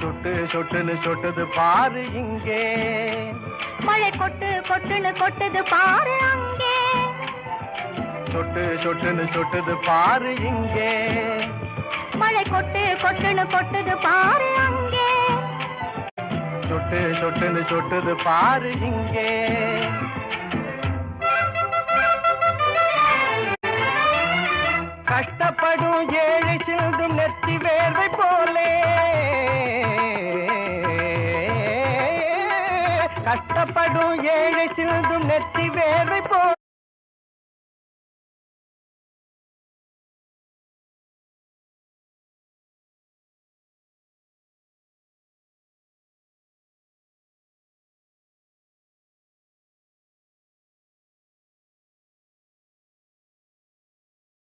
சொட்டுன்னு சொட்டுது பாரு இங்கே. மழை கொட்டு கொட்டுன்னு கொட்டுது பாரு அங்கே. சொட்டு சொட்டுன்னு சொட்டுது பாரு இங்கே. மழை கொட்டு கொட்டுன்னு கொட்டுது பாரு அங்கே. சொட்டு சொட்டுன்னு சொட்டுது பாரு இங்கே. கஷ்டப்படும் ஏழை சிந்தும் நெத்தி வேர்வை போலே. கஷ்டப்படும் ஏழை சிந்தும் நெத்தி வேர்வை போல